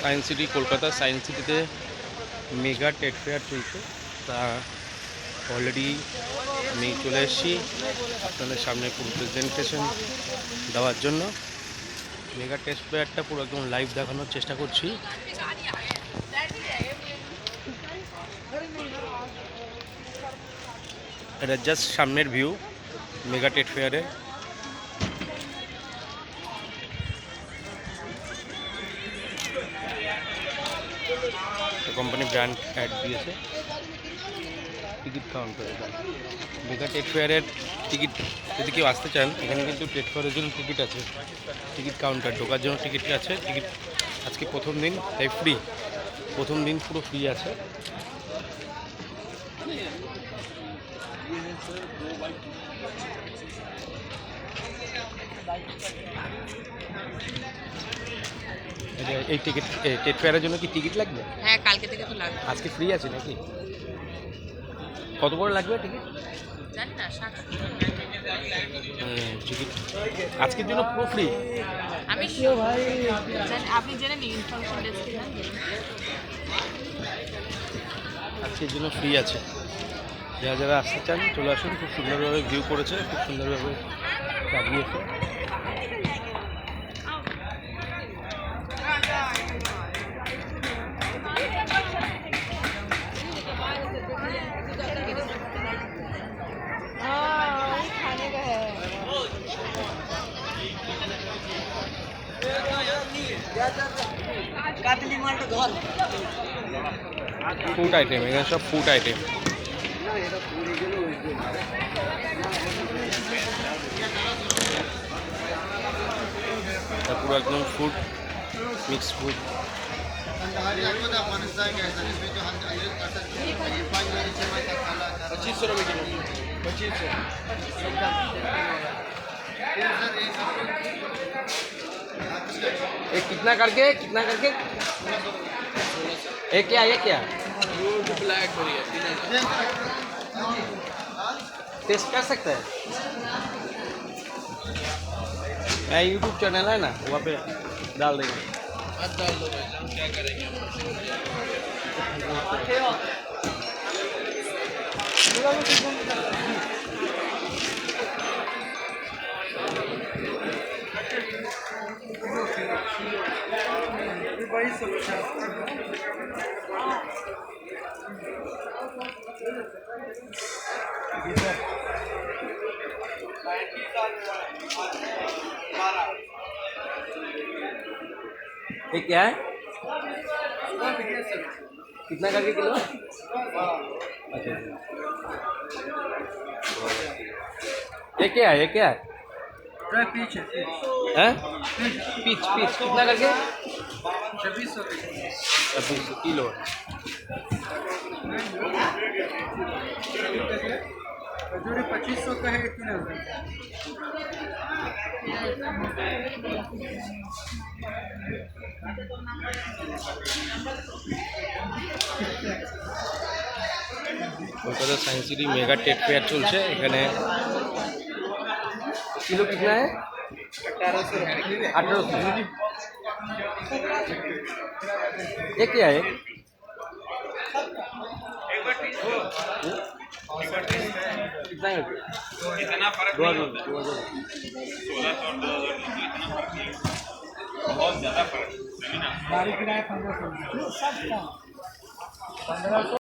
Science city, Kolkata science সিটিতে mega tech fair চলছে। তা অলরেডি আমি চলে এসেছি আপনাদের সামনে পুরো প্রেজেন্টেশন দেওয়ার জন্য। মেগা টেস্ট ফেয়ারটা পুরো একদম লাইভ দেখানোর চেষ্টা করছি। এটা জাস্ট সামনের ভিউ মেগা টেট ফেয়ারের কোম্পানি ব্র্যান্ড অ্যাড দিয়েছে টিকিট কাউন্টার মেগা টেট ফেয়ারের টিকিট যদি কেউ আসতে চান, এখানে কিন্তু টেট ফেয়ারের জন্য টিকিট আছে। টিকিট কাউন্টার ঢোকার জন্য টিকিট আছে। টিকিট আজকে প্রথম দিন, তাই ফ্রি প্রথম দিন পুরো ফ্রি আছে। এই টিকিট টেট ফেয়ারের জন্য কি টিকিট লাগবে? হ্যাঁ কালকে থেকে তো লাগবে। আজকে ফ্রি আছে নাকি? কত করে লাগবে টিকিট জানি না টিকিট আজকের জন্য পুরো ফ্রি আমি জানি আপনি জেনে নিন ইনফরমেশন ডেস্কে আজকের জন্য ফ্রি আছে। যারা যারা আসতে চান চলে আসুন। খুব সুন্দরভাবে ভিউ করেছে খুব সুন্দরভাবে সাজিয়েছে ফুড আইটেম এখানে সব ফুড আইটেম পুরো একদম ফুড মিক্স ফুড पच्चीस सौ रुपये किलो पच्चीस सौ एक कितना करके कितना करके? एक क्या ये क्या? टेस्ट कर सकते है? मैं यूट्यूब चैनल है ना, वहाँ पे डाल देंगे। क्या करेंगे ये क्या है? कितना करके किलो? अच्छा। ये क्या है ये क्या है? पीछे हैं पीच पीच कितना करके छब्बीस सौ छब्बीस किलो जोड़े पच्चीस सौ का है तीन हज़ार Kolkata science city mega tech fair চলছে এখানে किलो कितना है? अठारह सौ। ये क्या है? कितना है? दो हज़ार। दो हज़ार। सौ। है पंद्रह सौ।